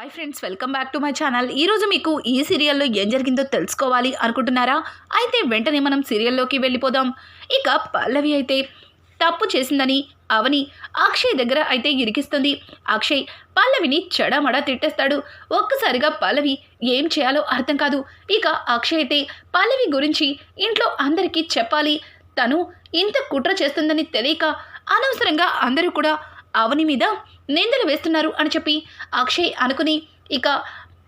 Hi friends welcome back to my channel ఈరోజు మీకు ఈ సీరియల్లో ఏం జరిగిందో తెలుసుకోవాలి అనుకుంటున్నారా? అయితే వెంటనే మనం సీరియల్లోకి వెళ్ళిపోదాం. ఇక పల్లవి అయితే తప్పు చేసిందని అవని అక్షయ్ దగ్గర అయితే ఇరికిస్తుంది. అక్షయ్ పల్లవిని చెడమడ తిట్టేస్తాడు. ఒక్కసారిగా పల్లవి ఏం చేయాలో అర్థం కాదు. ఇక అక్షయ్ అయితే పల్లవి గురించి ఇంట్లో అందరికీ చెప్పాలి. తను ఇంత కుట్ర చేస్తుందని తెలియక అనవసరంగా అందరూ కూడా అవని మీద నిందలు వేస్తున్నారు అని చెప్పి అక్షయ్ అనుకుని ఇక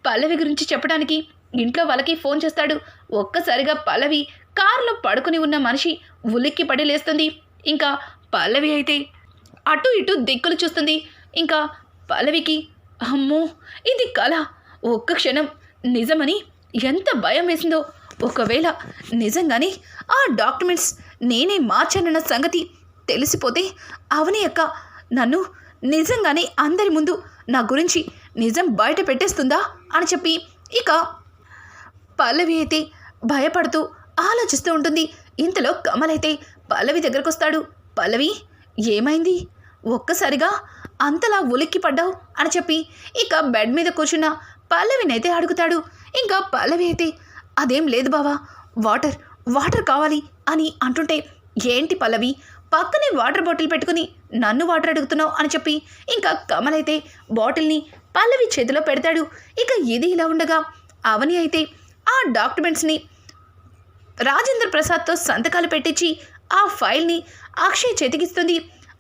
పల్లవి గురించి చెప్పడానికి ఇంట్లో వాళ్ళకి ఫోన్ చేస్తాడు. ఒక్కసారిగా పల్లవి కారులో పడుకుని ఉన్న మనిషి ఉలిక్కి పడి లేస్తుంది. ఇంకా పల్లవి అయితే అటు ఇటు దిక్కులు చూస్తుంది. ఇంకా పల్లవికి అమ్మో ఇది కళ ఒక్క క్షణం నిజమని ఎంత భయం వేసిందో. ఒకవేళ నిజంగానే ఆ డాక్యుమెంట్స్ నేనే మార్చానన్న సంగతి తెలిసిపోతే అవని యొక్క నన్ను నిజంగానే అందరి ముందు నా గురించి నిజం బయట పెట్టేస్తుందా అని చెప్పి ఇక పల్లవి అయితే భయపడుతూ ఆలోచిస్తూ ఉంటుంది. ఇంతలో కమలైతే పల్లవి దగ్గరకు వస్తాడు. పల్లవి ఏమైంది? ఒక్కసారిగా అంతలా ఉలిక్కి పడ్డావు? అని చెప్పి ఇక బెడ్ మీద కూర్చున్న పల్లవినైతే అడుగుతాడు. ఇంకా పల్లవి అయితే అదేం లేదు బావా వాటర్ వాటర్ కావాలి అని అంటుంటే ఏంటి పల్లవి పక్కనే వాటర్ బాటిల్ పెట్టుకుని నన్ను వాటర్ అడుగుతున్నావు? అని చెప్పి ఇంకా కమల్ అయితే బాటిల్ని పల్లవి చేతిలో పెడతాడు. ఇక ఇది ఇలా ఉండగా అవని అయితే ఆ డాక్యుమెంట్స్ని రాజేంద్ర ప్రసాద్తో సంతకాలు పెట్టించి ఆ ఫైల్ని అక్షయ్ చేతికిస్తుంది.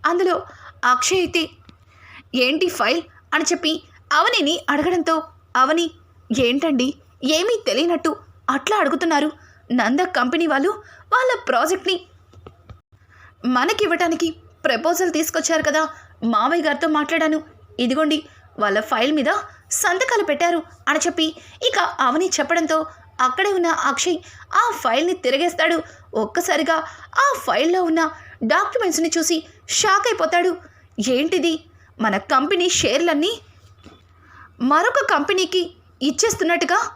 అందులో అక్షయ్ అయితే ఏంటి ఫైల్? అని చెప్పి అవనిని అడగడంతో అవని ఏంటండి? ఏమీ తెలియనట్టు అట్లా అడుగుతున్నారు. నంద కంపెనీ వాళ్ళు వాళ్ళ ప్రాజెక్ట్ని మనకి ఇవ్వటానికి ప్రపోజల్ తీసుకొచ్చారు కదా. మావయ్య గారితో మాట్లాడాను. ఇదిగోండి వాళ్ళ ఫైల్ మీద సంతకాలు పెట్టారు అని చెప్పి ఇక అవని చెప్పడంతో అక్కడే ఉన్న అక్షయ్ ఆ ఫైల్ని తిరగేస్తాడు. ఒక్కసారిగా ఆ ఫైల్లో ఉన్న డాక్యుమెంట్స్ని చూసి షాక్ అయిపోతాడు. ఏంటిది? మన కంపెనీ షేర్లన్నీ మరొక కంపెనీకి ఇచ్చేస్తున్నట్టుగా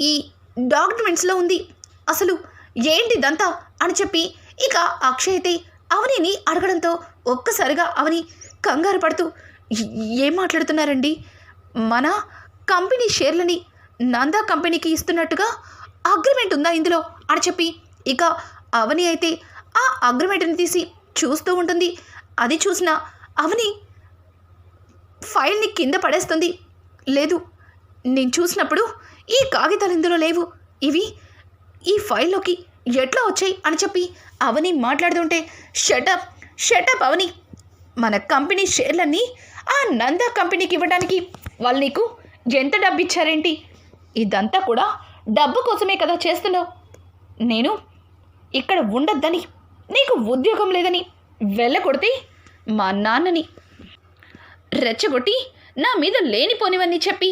ఈ డాక్యుమెంట్స్లో ఉంది. అసలు ఏంటిదంతా అని చెప్పి ఇక అక్షయ్ అయితే అవనిని అడగడంతో ఒక్కసారిగా అవని కంగారు పడుతూ ఏం మాట్లాడుతున్నారండి? మన కంపెనీ షేర్లని నందా కంపెనీకి ఇస్తున్నట్టుగా అగ్రిమెంట్ ఉందా ఇందులో? అని చెప్పి ఇక అవని అయితే ఆ అగ్రిమెంట్ని తీసి చూస్తూ ఉంటుంది. అది చూసిన అవని ఫైల్ని కింద పడేస్తుంది. లేదు నేను చూసినప్పుడు ఈ కాగితాలు ఇందులో లేవు. ఇవి ఈ ఫైల్లోకి ఎట్లా వచ్చాయి అని చెప్పి అవని మాట్లాడుతుంటే షటప్ షటప్ అవని. మన కంపెనీ షేర్లన్నీ ఆ నందా కంపెనీకి ఇవ్వడానికి వాళ్ళు నీకు ఎంత డబ్బు ఇచ్చారేంటి ఇదంతా కూడా డబ్బు కోసమే కదా చేస్తున్నావు. నేను ఇక్కడ ఉండొద్దని నీకు ఉద్యోగం లేదని వెళ్ళకొడితే మా నాన్నని రెచ్చగొట్టి నా మీద లేనిపోనివన్నీ చెప్పి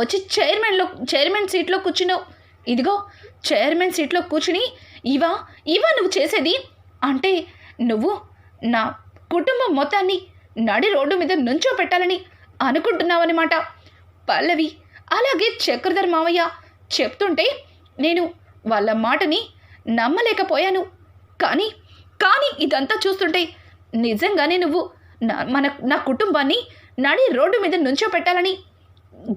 వచ్చి చైర్మన్లో చైర్మన్ సీట్లో కూర్చున్నావు. ఇదిగో చైర్మన్ సీట్లో కూర్చుని ఇవా? ఇవా నువ్వు చేసేది? అంటే నువ్వు నా కుటుంబం మొత్తాన్ని నడి రోడ్డు మీద నుంచో పెట్టాలని అనుకుంటున్నావన్నమాట. పల్లవి అలాగే చక్రధర్ మావయ్య చెప్తుంటే నేను వాళ్ళ మాటని నమ్మలేకపోయాను. కానీ కానీ ఇదంతా చూస్తుంటే నిజంగానే నువ్వు నా మన నా కుటుంబాన్ని నడి రోడ్డు మీద నుంచో పెట్టాలని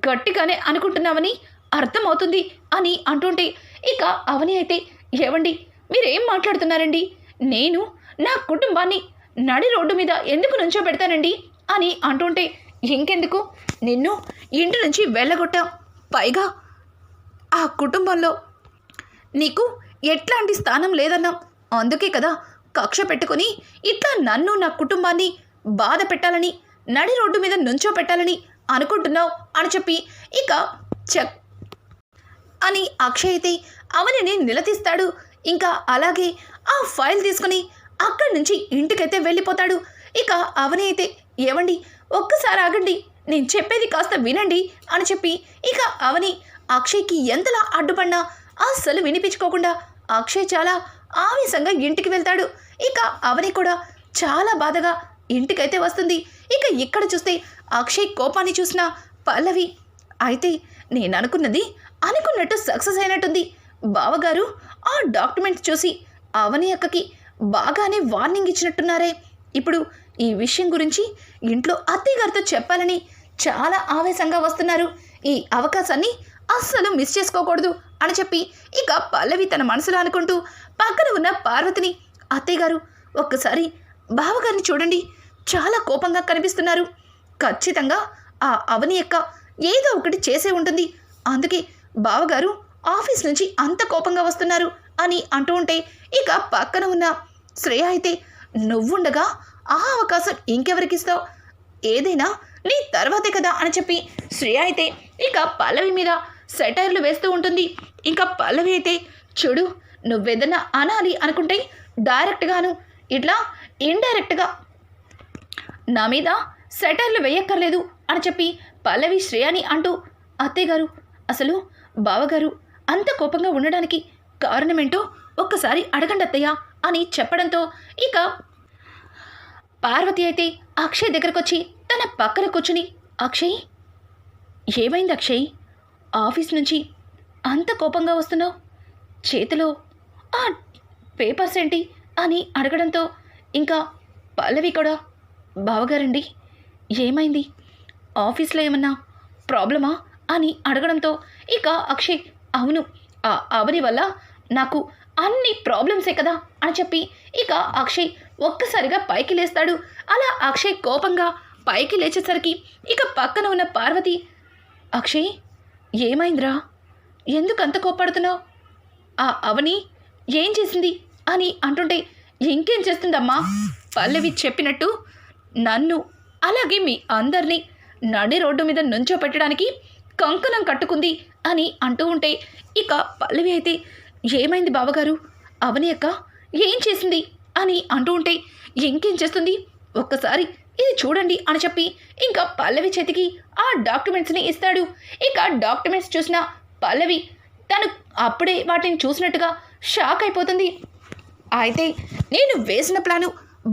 గట్టిగానే అనుకుంటున్నావని అర్థమవుతుంది అని అంటుంటే ఇక అవని అయితే ఏవండి? మీరేం మాట్లాడుతున్నారండి? నేను నా కుటుంబాన్ని నడి రోడ్డు మీద ఎందుకు నుంచో పెడతానండి? అని అంటుంటే ఇంకెందుకు? నిన్ను ఇంటి నుంచి వెళ్ళగొట్టా. పైగా ఆ కుటుంబంలో నీకు ఎట్లాంటి స్థానం లేదన్నా. అందుకే కదా కక్ష పెట్టుకొని ఇట్లా నన్ను నా కుటుంబాన్ని బాధ పెట్టాలని నడి రోడ్డు మీద నుంచో పెట్టాలని అనుకుంటున్నావు అని చెప్పి ఇక చెక్ అని అక్షయ్ అయితే అవనిని నిలదీస్తాడు. ఇంకా అలాగే ఆ ఫైల్ తీసుకుని అక్కడి నుంచి ఇంటికైతే వెళ్ళిపోతాడు. ఇక అవని అయితే ఏవండి ఒక్కసారి ఆగండి. నేను చెప్పేది కాస్త వినండి అని చెప్పి ఇక అవని అక్షయ్కి ఎంతలా అడ్డుపడినా అస్సలు వినిపించుకోకుండా అక్షయ్ చాలా ఆవేశంగా ఇంటికి వెళ్తాడు. ఇక అవని కూడా చాలా బాధగా ఇంటికైతే వస్తుంది. ఇక ఇక్కడ చూస్తే అక్షయ్ కోపాన్ని చూసిన పల్లవి అయితే నేను అనుకున్నది అనుకున్నట్టు సక్సెస్ అయినట్టుంది. బావగారు ఆ డాక్యుమెంట్స్ చూసి అవని అక్కకి బాగానే వార్నింగ్ ఇచ్చినట్టున్నారే. ఇప్పుడు ఈ విషయం గురించి ఇంట్లో అత్తయ్య గారితో చెప్పాలని చాలా ఆవేశంగా వస్తున్నారు. ఈ అవకాశాన్ని అస్సలు మిస్ చేసుకోకూడదు అని చెప్పి ఇక పల్లవి తన మనసులో అనుకుంటూ పక్కన ఉన్న పార్వతిని అత్తయ్య గారు ఒక్కసారి బావగారిని చూడండి. చాలా కోపంగా కనిపిస్తున్నారు. ఖచ్చితంగా ఆ అవని యొక్క ఏదో ఒకటి చేసే ఉంటుంది. అందుకే బావగారు ఆఫీస్ నుంచి అంత కోపంగా వస్తున్నారు అని అంటూ ఉంటే ఇక పక్కన ఉన్న శ్రేయ అయితే నువ్వుండగా ఆ అవకాశం ఇంకెవరికిస్తావు? ఏదైనా నీ తర్వాతే కదా అని చెప్పి శ్రేయ అయితే ఇక పల్లవి మీద సెటైర్లు వేస్తూ ఉంటుంది. ఇంకా పల్లవి అయితే చూడు నువ్వేదన్నా అనాలి అనుకుంటే డైరెక్ట్గాను ఇట్లా ఇండైరెక్ట్గా నా మీద సెటర్లు వేయక్కర్లేదు అని చెప్పి పల్లవి శ్రేయని అంటూ అత్తయ్య గారు అసలు బావగారు అంత కోపంగా ఉండడానికి కారణమేంటో ఒక్కసారి అడగండి అత్తయ్య అని చెప్పడంతో ఇక పార్వతి అయితే అక్షయ్ దగ్గరకొచ్చి తన పక్కన కూర్చుని అక్షయ్ ఏమైంది అక్షయ్? ఆఫీస్ నుంచి అంత కోపంగా వస్తున్నావు? చేతిలో ఆ పేపర్స్ ఏంటి? అని అడగడంతో ఇంకా పల్లవి కూడా బావగారండి ఏమైంది? ఆఫీస్లో ఏమన్నా ప్రాబ్లమా? అని అడగడంతో ఇక అక్షయ్ అవును ఆ అవని వల్ల నాకు అన్ని ప్రాబ్లమ్సే కదా అని చెప్పి ఇక అక్షయ్ ఒక్కసారిగా పైకి లేస్తాడు. అలా అక్షయ్ కోపంగా పైకి లేచేసరికి ఇక పక్కన ఉన్న పార్వతి అక్షయ్ ఏమైందిరా? ఎందుకు అంత ఆ అవని ఏం చేసింది? అని అంటుంటే ఇంకేం చేస్తుందమ్మా? పల్లవి చెప్పినట్టు నన్ను అలాగే మీ అందరినీ నడి రోడ్డు మీద నుంచో పెట్టడానికి కంకణం కట్టుకుంది అని అంటూ ఉంటే ఇక పల్లవి అయితే ఏమైంది బావగారు? అవని అక్క ఏం చేసింది? అని అంటూ ఉంటే ఇంకేం చేస్తుంది? ఒక్కసారి ఇది చూడండి అని చెప్పి ఇంకా పల్లవి చేతికి ఆ డాక్యుమెంట్స్ని ఇస్తాడు. ఇక డాక్యుమెంట్స్ చూసిన పల్లవి తను అప్పుడే వాటిని చూసినట్టుగా షాక్ అయిపోతుంది. అయితే నేను వేసిన ప్లాను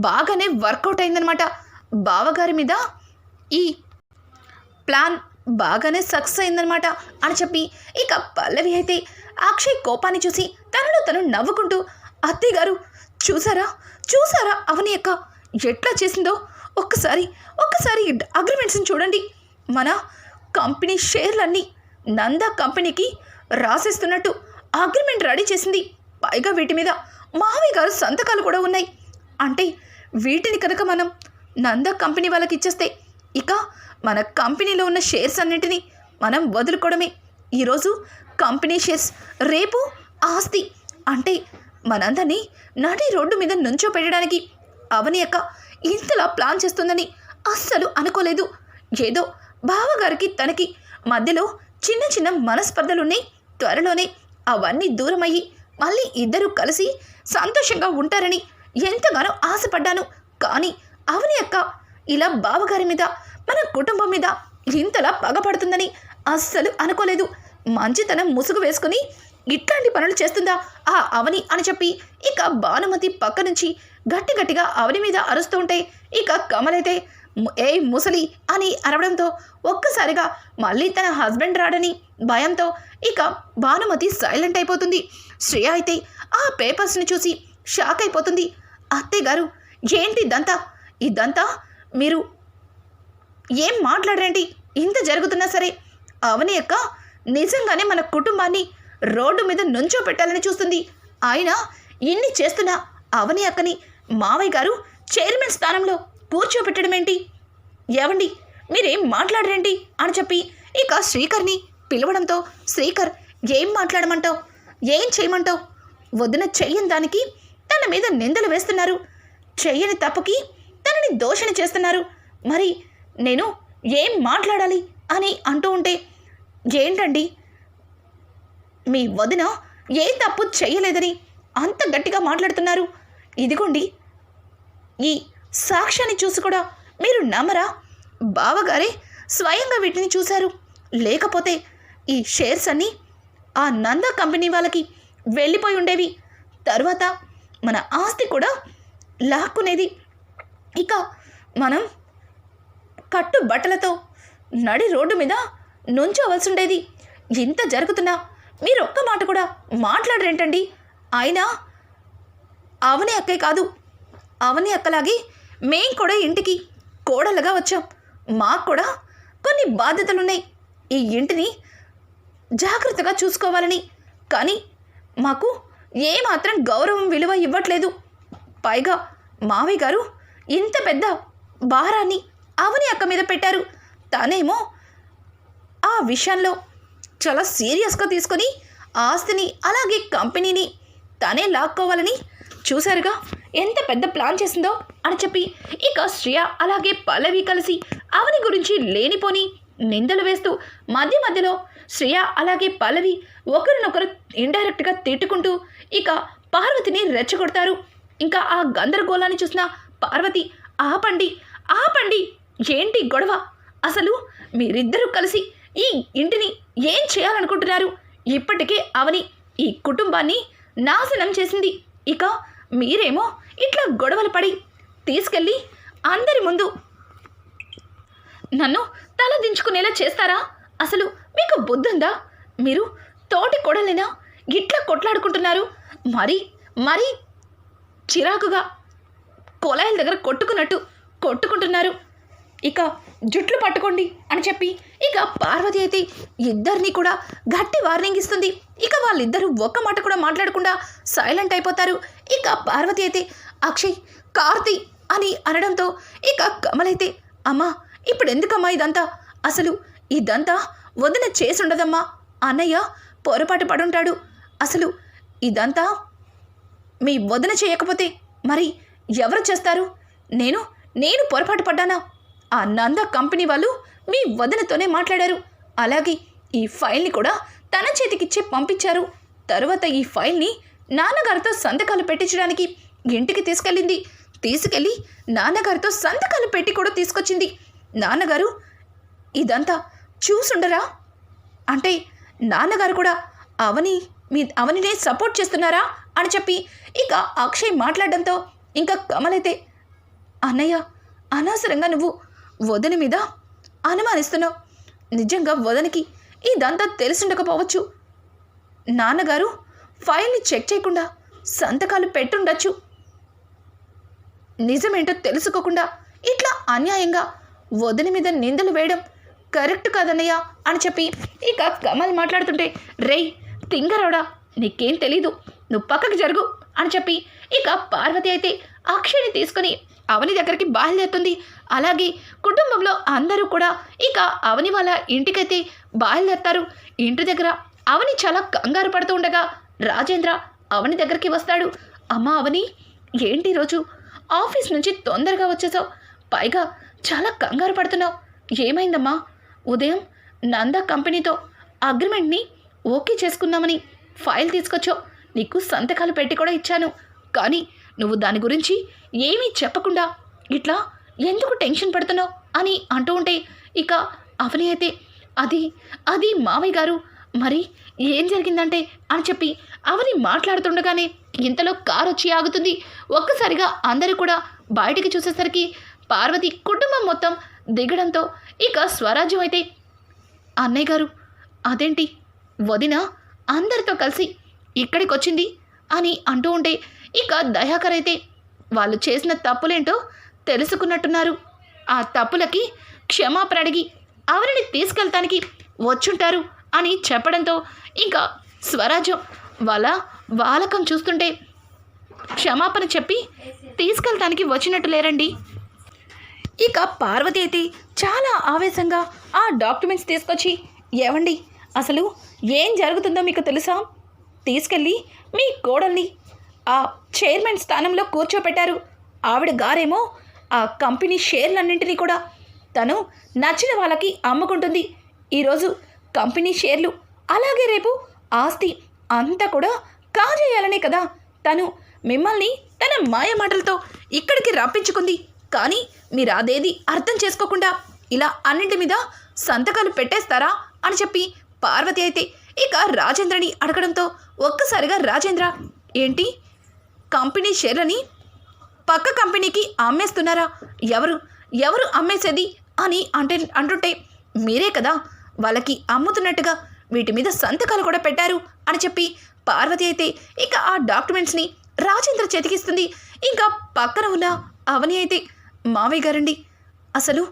బాగానే వర్కౌట్ అయిందనమాట బావగారి మీద ఈ ప్లాన్ బాగానే సక్సెస్ అయిందనమాట అని చెప్పి ఇక పల్లవి అయితే అక్షయ్ కోపాన్ని చూసి తనలో తను నవ్వుకుంటూ అత్తయ్య గారు చూసారా? చూసారా అవని యొక్క ఎట్లా చేసిందో? ఒక్కసారి ఒక్కసారి అగ్రిమెంట్స్ని చూడండి. మన కంపెనీ షేర్లన్నీ నందా కంపెనీకి రాసేస్తున్నట్టు అగ్రిమెంట్ రెడీ చేసింది. పైగా వీటి మీద మావయ్య గారు సంతకాలు కూడా ఉన్నాయి. అంటే వీటిని కనుక మనం నందా కంపెనీ వాళ్ళకి ఇచ్చేస్తే ఇక మన కంపెనీలో ఉన్న షేర్స్ అన్నింటినీ మనం వదులుకోవడమే. ఈరోజు కంపెనీ షేర్స్ రేపు ఆస్తి. అంటే మనందరినీ నడి రోడ్డు మీద నుంచో పెట్టడానికి. అవని అక్క ఇంతలా ప్లాన్ చేస్తుందని అస్సలు అనుకోలేదు. ఏదో బావగారికి తనకి మధ్యలో చిన్న చిన్న మనస్పర్ధలున్నాయి. త్వరలోనే అవన్నీ దూరమయ్యి మళ్ళీ ఇద్దరూ కలిసి సంతోషంగా ఉంటారని ఎంతగానో ఆశపడ్డాను. కానీ అవని అక్క ఇలా బావగారి మీద మన కుటుంబం మీద ఇంతలా పగపడుతుందని అస్సలు అనుకోలేదు. మంచితనం ముసుగు వేసుకుని ఇట్లాంటి పనులు చేస్తుందా ఆ అవని అని చెప్పి ఇక భానుమతి పక్క నుంచి గట్టి గట్టిగా అవని మీద అరుస్తూ ఉంటే ఇక కమలైతే ఏ ముసలి అని అరవడంతో ఒక్కసారిగా మళ్ళీ తన హస్బెండ్ రాడని భయంతో ఇక భానుమతి సైలెంట్ అయిపోతుంది. శ్రేయ అయితే ఆ పేపర్స్ని చూసి షాక్ అయిపోతుంది. అత్తయ్య గారు ఏంటి ఇదంతా? ఇదంతా మీరు ఏం మాట్లాడరండి? ఇంత జరుగుతున్నా సరే. అవని యొక్క నిజంగానే మన కుటుంబాన్ని రోడ్డు మీద నుంచో పెట్టాలని చూస్తుంది. ఆయన ఇన్ని చేస్తున్న అవని అక్కని మావయ్య గారు చైర్మన్ స్థానంలో కూర్చోపెట్టడమేంటి ఏవండి? మీరేం మాట్లాడరండి? అని చెప్పి ఇక శ్రీకర్ని పిలవడంతో శ్రీకర్ ఏం మాట్లాడమంటావు? ఏం చేయమంటావు? వదిన చెయ్యని దానికి తన మీద నిందలు వేస్తున్నారు. చెయ్యని తప్పుకి తనని దోషణ చేస్తున్నారు? మరి నేను ఏం మాట్లాడాలి? అని అంటూ ఉంటే ఏంటండి? మీ వదిన ఏ తప్పు చేయలేదని అంత గట్టిగా మాట్లాడుతున్నారు. ఇదిగోండి ఈ సాక్ష్యాన్ని చూసి కూడా మీరు నమ్మరా? బావగారే స్వయంగా వీటిని చూశారు. లేకపోతే ఈ షేర్స్ అన్నీ ఆ నందా కంపెనీ వాళ్ళకి వెళ్ళిపోయి ఉండేవి. తర్వాత మన ఆస్తి కూడా లాక్కునేది ఇక మనం కట్టు బట్టలతో నడి రోడ్డు మీద నుంచోవలసి ఉండేది ఇంత జరుగుతున్నా మీరు ఒక్క మాట కూడా మాట్లాడరేంటండి? అయినా అవని అక్కే కాదు. అవని అక్కలాగే మేం కూడా ఇంటికి కోడలుగా వచ్చాం. మాకు కూడా కొన్ని బాధ్యతలున్నాయి. ఈ ఇంటిని జాగ్రత్తగా చూసుకోవాలని. కానీ మాకు ఏమాత్రం గౌరవం విలువ ఇవ్వట్లేదు. పైగా మావయ్య గారు ఇంత పెద్ద భారాన్ని అవని అక్క మీద పెట్టారు. తనేమో ఆ విషయంలో చాలా సీరియస్గా తీసుకొని ఆస్తిని అలాగే కంపెనీని తనే లాక్కోవాలని చూశారుగా. ఎంత పెద్ద ప్లాన్ చేసిందో అని చెప్పి ఇక శ్రియ అలాగే పల్లవి కలిసి అవని గురించి లేనిపోని నిందలు వేస్తూ మధ్య మధ్యలో శ్రియ అలాగే పల్లవి ఒకరినొకరు ఇండైరెక్ట్గా తిట్టుకుంటూ ఇక పార్వతిని రెచ్చగొడతారు. ఇంకా ఆ గందరగోళాన్ని చూసిన పార్వతి ఆపండి ఆపండి. ఏంటి గొడవ? అసలు మీరిద్దరూ కలిసి ఈ ఇంటిని ఏం చేయాలనుకుంటున్నారు? ఇప్పటికే అవని ఈ కుటుంబాన్ని నాశనం చేసింది. ఇక మీరేమో ఇట్లా గొడవలు పడి తీసుకెళ్ళి అందరి ముందు నన్ను తల దించుకునేలా చేస్తారా? అసలు మీకు బుద్ధుందా? మీరు తోటి కొడలేనా ఇట్లా కొట్లాడుకుంటున్నారు? మరి మరి చిరాకుగా కొలాయిల దగ్గర కొట్టుకున్నట్టు కొట్టుకుంటున్నారు. ఇక జుట్లు పట్టుకోండి అని చెప్పి ఇక పార్వతి అయితే ఇద్దరిని కూడా గట్టి వార్నింగ్ ఇస్తుంది. ఇక వాళ్ళిద్దరూ ఒక్క మాట కూడా మాట్లాడకుండా సైలెంట్ అయిపోతారు. ఇక పార్వతి అయితే అక్షయ్ కార్తి అని అనడంతో ఇక కమలైతే అమ్మా ఇప్పుడు ఎందుకమ్మా ఇదంతా? అసలు ఇదంతా వదిన చేసుండదమ్మా. అన్నయ్య పొరపాటు పడుంటాడు. అసలు ఇదంతా మీ వదిన చేయకపోతే మరి ఎవరు చేస్తారు? నేను నేను పొరపాటు పడ్డానా? ఆ నంద కంపెనీ వాళ్ళు మీ వదినతోనే మాట్లాడారు. అలాగే ఈ ఫైల్ని కూడా తన చేతికిచ్చే పంపించారు. తరువాత ఈ ఫైల్ని నాన్నగారితో సంతకాలు పెట్టించడానికి ఇంటికి తీసుకెళ్ళింది. తీసుకెళ్ళి నాన్నగారితో సంతకాలు పెట్టి కూడా తీసుకొచ్చింది. నాన్నగారు ఇదంతా చూసుండరా? అంటే నాన్నగారు కూడా అవని మీ అవనినే సపోర్ట్ చేస్తున్నారా? అని చెప్పి ఇక అక్షయ్ మాట్లాడడంతో ఇంకా కమలైతే అన్నయ్య అనవసరంగా నువ్వు వదిన మీద అనుమానిస్తున్నావు. నిజంగా వదనికి ఇదంతా తెలిసిండకపోవచ్చు నాన్నగారు ఫైల్ని చెక్ చేయకుండా సంతకాలు పెట్టుండొచ్చు. నిజమేంటో తెలుసుకోకుండా ఇట్లా అన్యాయంగా వదిన మీద నిందలు వేయడం కరెక్ట్ కాదన్నయ్య అని చెప్పి ఇక కమల్ మాట్లాడుతుంటే రేయ్ తింగరోడా నీకేం తెలీదు. నువ్వు పక్కకి జరుగు. అని చెప్పి ఇక పార్వతి అయితే అక్షయ్ని తీసుకొని అవని దగ్గరికి బయలుదేరుతుంది. అలాగే కుటుంబంలో అందరూ కూడా ఇక అవని వాళ్ళ ఇంటికైతే బయలుదేరుతారు. ఇంటి దగ్గర అవని చాలా కంగారు పడుతూ ఉండగా రాజేంద్ర అవని దగ్గరికి వస్తాడు. అమ్మ అవని ఏంటి రోజు ఆఫీస్ నుంచి తొందరగా వచ్చేసావు? పైగా చాలా కంగారు పడుతున్నావు. ఏమైందమ్మా? ఉదయం నంద కంపెనీతో అగ్రిమెంట్ని ఓకే చేసుకుందామని ఫైల్ తీసుకొచ్చావు. నీకు సంతకాలు పెట్టి కూడా ఇచ్చాను. కానీ నువ్వు దాని గురించి ఏమీ చెప్పకుండా ఇట్లా ఎందుకు టెన్షన్ పడుతున్నావు అని అంటూ ఉంటే ఇక అవని అయితే అది అది మావయ్య గారు మరి ఏం జరిగిందంటే అని చెప్పి అవని మాట్లాడుతుండగానే ఇంతలో కారు వచ్చి ఆగుతుంది. ఒక్కసారిగా అందరూ కూడా బయటికి చూసేసరికి పార్వతి కుటుంబం మొత్తం దిగడంతో ఇక స్వరాజ్యం అయితే అన్నయ్య గారు అదేంటి? వదిన అందరితో కలిసి ఇక్కడికి వచ్చింది అని అంటూ ఉంటే ఇక దయాకర్ అయితే వాళ్ళు చేసిన తప్పులేంటో తెలుసుకున్నట్టున్నారు. ఆ తప్పులకి క్షమాపణ అడిగి అవరిని తీసుకెళ్తానికి వచ్చుంటారు? అని చెప్పడంతో ఇంకా స్వరాజ్యం వాళ్ళ వాలకం చూస్తుంటే క్షమాపణ చెప్పి తీసుకెళ్తానికి వచ్చినట్టు లేరండి. ఇక పార్వతి అయితే చాలా ఆవేశంగా ఆ డాక్యుమెంట్స్ తీసుకొచ్చి ఏవండి అసలు ఏం జరుగుతుందో మీకు తెలుసా? తీసుకెళ్ళి మీ కోడల్ని ఆ చైర్మన్ స్థానంలో కూర్చోపెట్టారు. ఆవిడ గారేమో ఆ కంపెనీ షేర్లన్నింటినీ కూడా తను నచ్చిన వాళ్ళకి అమ్ముకుంటుంది. ఈరోజు కంపెనీ షేర్లు అలాగే రేపు ఆస్తి అంతా కూడా కాజేయాలనే కదా. తను మిమ్మల్ని తన మాయ మాటలతో ఇక్కడికి రప్పించుకుంది. కానీ మీరు అదేది అర్థం చేసుకోకుండా ఇలా అన్నింటి మీద సంతకాలు పెట్టేస్తారా అని చెప్పి పార్వతి అయితే ఇక రాజేంద్రని అడగడంతో ఒక్కసారిగా రాజేంద్ర ఏంటి? కంపెనీ షేర్లని పక్క కంపెనీకి అమ్మేస్తున్నారా? ఎవరు ఎవరు అమ్మేసేది? అని అంటే అంటుంటే మీరే కదా వాళ్ళకి అమ్ముతున్నట్టుగా వీటి మీద సంతకాలు కూడా పెట్టారు అని చెప్పి పార్వతి అయితే ఇక ఆ డాక్యుమెంట్స్ని రాజేంద్ర చేతికిస్తుంది. ఇంకా పక్కన ఉన్న అవని అయితే మావయ్య గారండి అసలు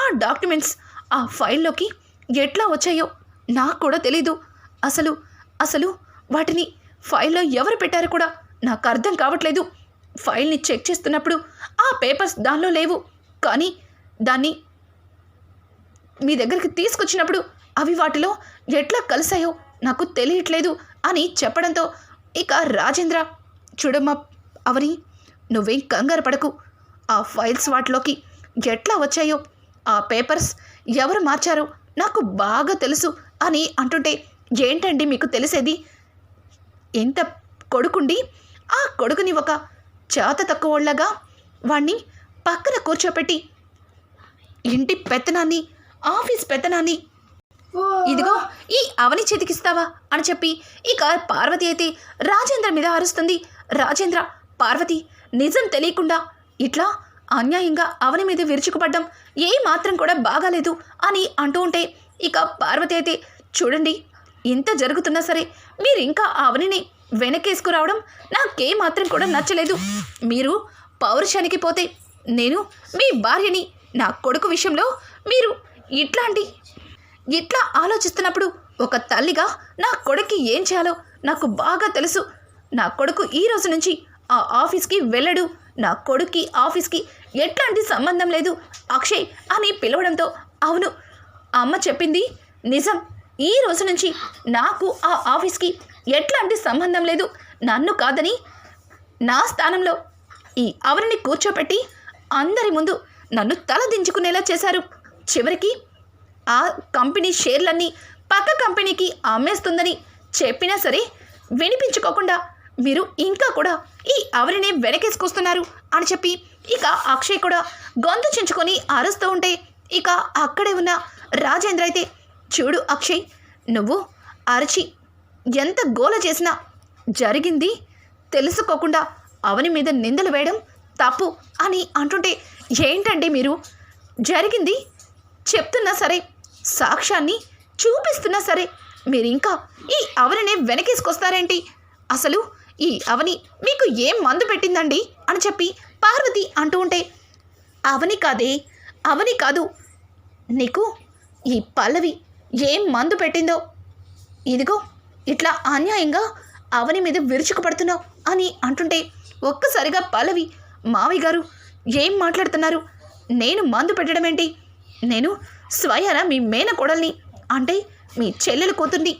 ఆ డాక్యుమెంట్స్ ఆ ఫైల్లోకి ఎట్లా వచ్చాయో నాకు కూడా తెలీదు. అసలు అసలు వాటిని ఫైల్లో ఎవరు పెట్టారు కూడా నాకు అర్థం కావట్లేదు. ఫైల్ని చెక్ చేస్తున్నప్పుడు ఆ పేపర్స్ దానిలో లేవు. కానీ దాన్ని మీ దగ్గరికి తీసుకొచ్చినప్పుడు అవి వాటిలో ఎట్లా కలిసాయో నాకు తెలియట్లేదు అని చెప్పడంతో ఇక రాజేంద్ర చూడమ్మా అవని నువ్వేం కంగారు పడకు. ఆ ఫైల్స్ వాటిలోకి ఎట్లా వచ్చాయో ఆ పేపర్స్ ఎవరు మార్చారో నాకు బాగా తెలుసు అని అంటుంటే ఏంటండి మీకు తెలిసేది? ఎంత కొడుకుండి ఆ కొడుకుని ఒక చేత తక్కువళ్ళగా వాణ్ణి పక్కన కూర్చోపెట్టి ఇంటి పెత్తనాన్ని ఆఫీస్ పెత్తనాన్ని ఇదిగో ఈ అవని చేతికిస్తావా అని చెప్పి ఇక పార్వతి అయితే రాజేంద్ర మీద అరుస్తుంది. రాజేంద్ర పార్వతి నిజం తెలియకుండా ఇట్లా అన్యాయంగా అవని మీద విరుచుకుపడ్డం ఏ మాత్రం కూడా బాగాలేదు అని అంటూ ఉంటే ఇక పార్వతి అయితే చూడండి ఇంత జరుగుతున్నా సరే మీరు ఇంకా ఆ అవనిని వెనకేసుకురావడం నాకే మాత్రం కూడా నచ్చలేదు. మీరు పౌరుషానికి పోతే నేను మీ భార్యని నా కొడుకు విషయంలో మీరు ఇట్లాంటి ఇట్లా ఆలోచిస్తున్నప్పుడు ఒక తల్లిగా నా కొడుక్కి ఏం చేయాలో నాకు బాగా తెలుసు. నా కొడుకు ఈ రోజు నుంచి ఆ ఆఫీస్కి వెళ్ళడు. నా కొడుక్కి ఆఫీస్కి ఎట్లాంటి సంబంధం లేదు. అక్షయ్ అని పిలవడంతో అవును అమ్మ చెప్పింది నిజం. ఈ రోజు నుంచి నాకు ఆ ఆఫీస్కి ఎట్లాంటి సంబంధం లేదు. నన్ను కాదని నా స్థానంలో ఈ అవరిని కూర్చోపెట్టి అందరి ముందు నన్ను తల దించుకునేలా చేశారు. చివరికి ఆ కంపెనీ షేర్లన్నీ పక్క కంపెనీకి అమ్మేస్తుందని చెప్పినా సరే వినిపించుకోకుండా మీరు ఇంకా కూడా ఈ అవరిని వెనకేసుకొస్తున్నారు అని చెప్పి ఇక అక్షయ్ కూడా గొంతు చించుకొని అరుస్తూ ఉంటే ఇక అక్కడే ఉన్న రాజేంద్ర అయితే చూడు అక్షయ్ నువ్వు అరచి ఎంత గోల చేసినా జరిగింది తెలుసుకోకుండా అవని మీద నిందలు వేయడం తప్పు అని అంటుంటే ఏంటండి మీరు? జరిగింది చెప్తున్నా సరే సాక్ష్యాన్ని చూపిస్తున్నా సరే మీరు ఇంకా ఈ అవనినే వెనకేసుకొస్తారేంటి? అసలు ఈ అవని మీకు ఏం మందు పెట్టిందండి? అని చెప్పి పార్వతి అంటూ ఉంటే అవని కాదే అవని కాదు నీకు ఈ పల్లవి ఏం మందు పెట్టిందో? ఇదిగో ఇట్లా అన్యాయంగా అవని మీద విరుచుకుపడుతున్నావు అని అంటుంటే ఒక్కసారిగా పల్లవి మావి గారు ఏం మాట్లాడుతున్నారు? నేను మందు పెట్టడం ఏంటి? నేను స్వయాన మీ మేనకోడల్ని అంటే మీ చెల్లెలు కూతుంది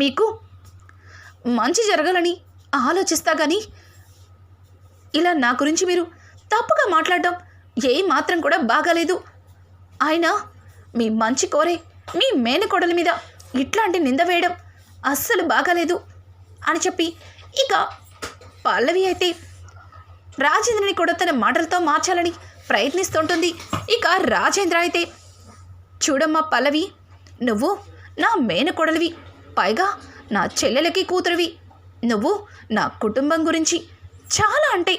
మీకు మంచి జరగాలని ఆలోచిస్తా కానీ ఇలా నా గురించి మీరు తప్పుగా మాట్లాడడం ఏ మాత్రం కూడా బాగాలేదు. ఆయన మీ మంచి కోరే మీ మేనకోడల మీద ఇట్లాంటి నింద వేయడం అస్సలు బాగాలేదు అని చెప్పి ఇక పల్లవి అయితే రాజేంద్రని కూడా తన మాటలతో మార్చాలని ప్రయత్నిస్తుంటుంది. ఇక రాజేంద్ర అయితే చూడమ్మా పల్లవి నువ్వు నా మేనకోడలివి పైగా నా చెల్లెలకి కూతురివి. నువ్వు నా కుటుంబం గురించి చాలా అంటే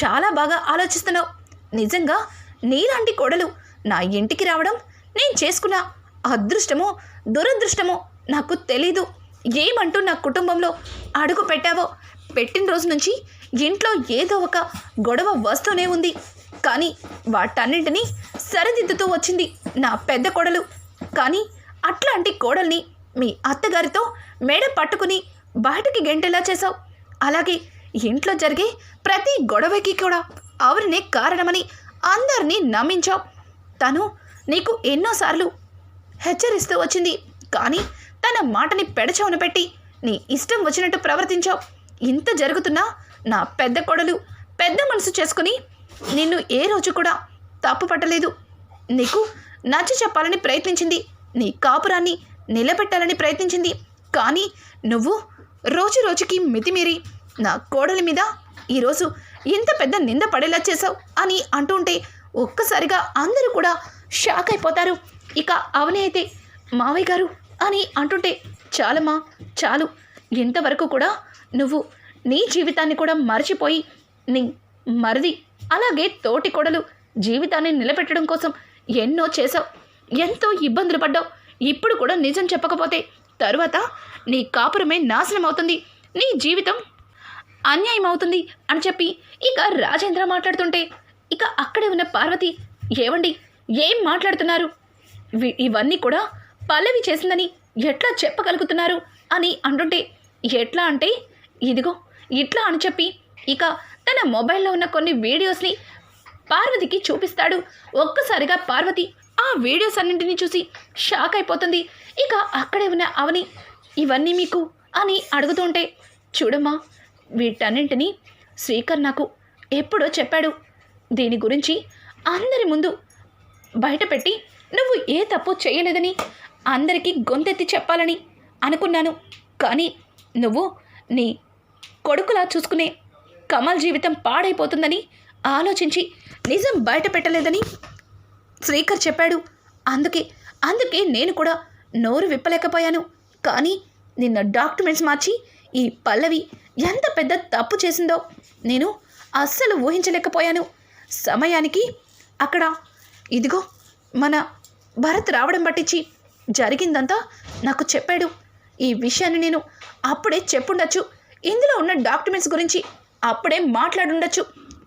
చాలా బాగా ఆలోచిస్తున్నావు. నిజంగా నీలాంటి కోడలు నా ఇంటికి రావడం నేను చేసుకున్నా. అదృష్టమో దురదృష్టమో నాకు తెలీదు. ఏమంటూ నా కుటుంబంలో అడుగు పెట్టావో? పెట్టిన రోజు నుంచి ఇంట్లో ఏదో ఒక గొడవ వస్తూనే ఉంది. కానీ వాటన్నింటినీ సరిదిద్దుతూ వచ్చింది నా పెద్ద కోడలు. కానీ అట్లాంటి కోడల్ని మీ అత్తగారితో మెడ పట్టుకుని బయటకి గెంటేలా చేశావు. అలాగే ఇంట్లో జరిగే ప్రతి గొడవకి కూడా ఆవిడనే కారణమని అందరినీ నమ్మించావు. తను నీకు ఎన్నోసార్లు హెచ్చరిస్తూ వచ్చింది. కానీ తన మాటని పెడచవన పెట్టి నీ ఇష్టం వచ్చినట్టు ప్రవర్తించావు. ఇంత జరుగుతున్నా నా పెద్ద కొడలు పెద్ద మనసు చేసుకుని నిన్ను ఏ రోజు కూడా తప్పు పట్టలేదు. నీకు నచ్చ చెప్పాలని ప్రయత్నించింది. నీ కాపురాన్ని నిలబెట్టాలని ప్రయత్నించింది. కానీ నువ్వు రోజు రోజుకి మితిమీరి నా కోడలి మీద ఈరోజు ఇంత పెద్ద నింద పడేలా చేశావు అని అంటుంటే ఒక్కసారిగా అందరూ కూడా షాక్ అయిపోతారు. ఇక అవని అయితే మావయ్య గారు అని అంటుంటే చాలమ్మా చాలు. ఇంతవరకు కూడా నువ్వు నీ జీవితాన్ని కూడా మర్చిపోయి నీ మరిది అలాగే తోటి కొడలు జీవితాన్ని నిలబెట్టడం కోసం ఎన్నో చేశావు. ఎంతో ఇబ్బందులు పడ్డావు. ఇప్పుడు కూడా నిజం చెప్పకపోతే తరువాత నీ కాపురమే నాశనం అవుతుంది. నీ జీవితం అన్యాయం అవుతుంది అని చెప్పి ఇక రాజేంద్ర మాట్లాడుతుంటే ఇక అక్కడే ఉన్న పార్వతి ఏవండి? ఏం మాట్లాడుతున్నారు? ఇవన్నీ కూడా పల్లవి చేసిందని ఎట్లా చెప్పగలుగుతున్నారు? అని అంటుంటే ఎట్లా అంటే ఇదిగో ఇట్లా అని చెప్పి ఇక తన మొబైల్లో ఉన్న కొన్ని వీడియోస్ని పార్వతికి చూపిస్తాడు. ఒక్కసారిగా పార్వతి ఆ వీడియోస్ అన్నింటినీ చూసి షాక్ అయిపోతుంది. ఇక అక్కడే ఉన్న అవని ఇవన్నీ మీకు? అని అడుగుతుంటే చూడమ్మా వీటన్నింటినీ శ్రీకర్ నాకు ఎప్పుడో చెప్పాడు. దీని గురించి అందరి ముందు బయటపెట్టి నువ్వు ఏ తప్పు చేయలేదని అందరికీ గొంతెత్తి చెప్పాలని అనుకున్నాను. కానీ నువ్వు నీ కొడుకులా చూసుకునే కమల్ జీవితం పాడైపోతుందని ఆలోచించి నిజం బయట పెట్టలేదని శ్రీకర్ చెప్పాడు. అందుకే అందుకే నేను కూడా నోరు విప్పలేకపోయాను. కానీ నిన్న డాక్యుమెంట్స్ మార్చి ఈ పల్లవి ఎంత పెద్ద తప్పు చేసిందో నేను అస్సలు ఊహించలేకపోయాను. సమయానికి అక్కడ ఇదిగో మన భరత్ రావడం పట్టించి జరిగిందంతా నాకు చెప్పాడు. ఈ విషయాన్ని నేను అప్పుడే చెప్పుండొచ్చు. ఇందులో ఉన్న డాక్యుమెంట్స్ గురించి అప్పుడే మాట్లాడుండొచ్చు.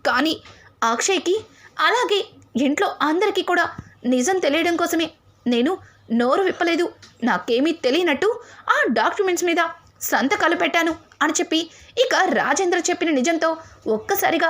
కానీ అక్షయ్కి అలాగే ఇంట్లో అందరికీ కూడా నిజం తెలియడం కోసమే నేను నోరు విప్పలేదు. నాకేమీ తెలియనట్టు ఆ డాక్యుమెంట్స్ మీద సంతకాలు పెట్టాను అని చెప్పి ఇక రాజేంద్ర చెప్పిన నిజంతో ఒక్కసారిగా